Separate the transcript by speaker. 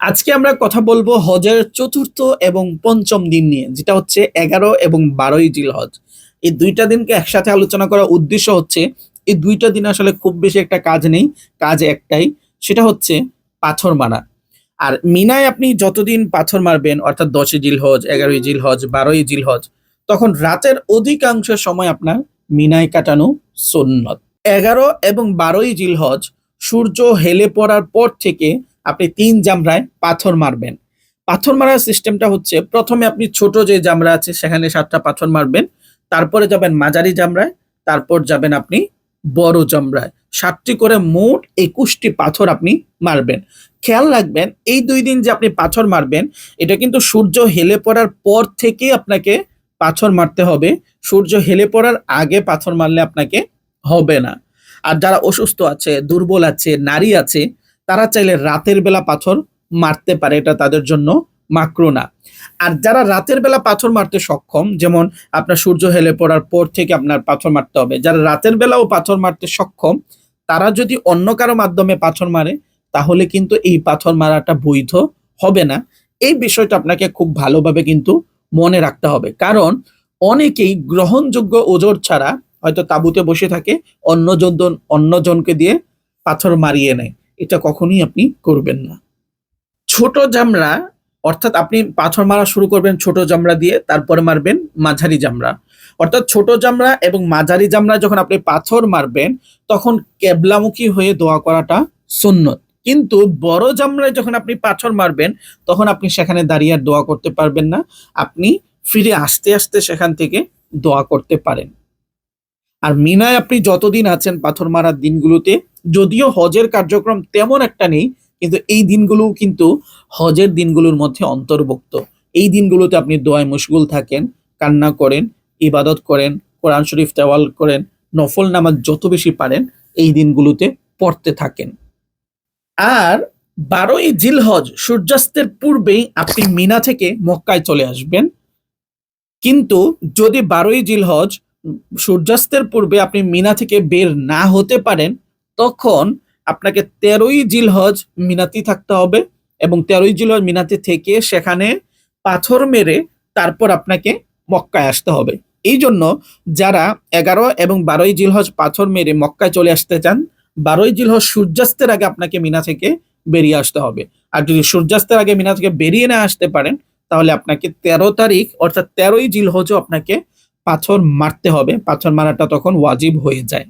Speaker 1: আজকে আমরা কথা বলব হজের চতুর্থ এবং পঞ্চম দিন নিয়ে, যেটা হচ্ছে এগারো এবং বারোই জিল হজ এই দুইটা দিনকে একসাথে আলোচনা করার উদ্দেশ্য হচ্ছে, এই দুইটা দিন আসলে খুব বেশি একটা কাজ নেই, কাজ একটাই, সেটা হচ্ছে পাথর মারা। আর মিনায় আপনি যতদিন পাথর মারবেন, অর্থাৎ দশই জিল হজ এগারোই জিল হজ বারোই জিল হজ তখন রাতের অধিকাংশ সময় আপনার মিনায় কাটানো সুন্নত। এগারো এবং বারোই জিল হজ সূর্য হেলে পড়ার পর থেকে আপনি তিন জামরায় পাথর মারবেন। পাথর মারার সিস্টেমটা হচ্ছে প্রথমে আপনি ছোট যে জামরা আছে সেখানে সাতটা পাথর মারবেন, তারপরে যাবেন মাঝারি জামরায়, তারপর যাবেন আপনি বড় জামরায়। সাতটি করে মোট একুশটি পাথর আপনি মারবেন। খেয়াল রাখবেন, এই দুই দিন যে আপনি পাথর মারবেন, এটা কিন্তু সূর্য হেলে পড়ার পর থেকে আপনাকে পাথর মারতে হবে। সূর্য হেলে পড়ার আগে পাথর মারলে আপনাকে হবে না। আর যারা অসুস্থ আছে, দুর্বল আছে, নারী আছে তারা চাইলে রাতের বেলা পাথর মারতে পারে, এটা তাদের জন্য মাকরু না আর যারা রাতের বেলা পাথর মারতে সক্ষম, যেমন আপনার সূর্য হেলে পড়ার পর থেকে আপনার পাথর মারতে হবে, যারা রাতের বেলাও পাথর মারতে সক্ষম, তারা যদি অন্য কারও মাধ্যমে পাথর মারে, তাহলে কিন্তু এই পাথর মারাটা বৈধ হবে না। এই বিষয়টা আপনাকে খুব ভালোভাবে কিন্তু মনে রাখতে হবে। কারণ অনেকেই গ্রহণযোগ্য ওজোর ছাড়া হয়তো তাঁবুতে বসে থাকে অন্যজন অন্যজনকে দিয়ে পাথর মারিয়ে নেয়। এটা কখনোই আপনি করবেন না। ছোট জামরা, অর্থাৎ আপনি পাথর মারা শুরু করবেন ছোট জামরা দিয়ে, তারপরে মারবেন মাঝারি জামরা। অর্থাৎ ছোট জামরা এবং মাঝারি জামরা যখন আপনি পাথর মারবেন, তখন কেবলামুখী হয়ে দোয়া করাটা সুন্নত। কিন্তু বড় জামরায় যখন আপনি পাথর মারবেন, তখন আপনি সেখানে দাঁড়িয়ে আর দোয়া করতে পারবেন না। আপনি ফিরে আস্তে আস্তে সেখান থেকে দোয়া করতে পারেন। আর মিনায় আপনি যতদিন আছেন পাথর মারার দিনগুলোতে যদিও হজের কার্যক্রম তেমন একটা নেই, কিন্তু এই দিনগুলো কিন্তু হজের দিনগুলোর মধ্যে অন্তর্ভুক্ত। এই দিনগুলোতে আপনি দোয়ায় মশগুল থাকেন, কান্না করেন, ইবাদত করেন, কোরআন শরীফ তেওয়াল করেন, নফল নামাজ যত বেশি পারেন, এই দিনগুলোতে পড়তে থাকেন। আর বারোই জিলহজ সূর্যাস্তের পূর্বেই আপনি মিনা থেকে মক্কায় চলে আসবেন। কিন্তু যদি বারোই জিলহজ সূর্যাস্তের পূর্বে আপনি মিনা থেকে বের না হতে পারেন তখন আপনাকে তেরোই জিলহজ মিনাতি থাকতে হবে এবং তেরোই জিলহজ মিনাতি থেকে সেখানে পাথর মেরে তারপর আপনাকে মক্কায় আসতে হবে। এই জন্য যারা এগারো এবং বারোই জিলহজ পাথর মেরে মক্কায় চলে আসতে চান, বারোই জিলহজ সূর্যাস্তের আগে আপনাকে মিনা থেকে বেরিয়ে আসতে হবে। আর যদি সূর্যাস্তের আগে মিনা থেকে বেরিয়ে না আসতে পারেন, তাহলে আপনাকে তেরো তারিখ অর্থাৎ তেরোই জিলহজও আপনাকে পাথর মারতে হবে। পাথর মারাটা তখন ওয়াজিব হয়ে যায়।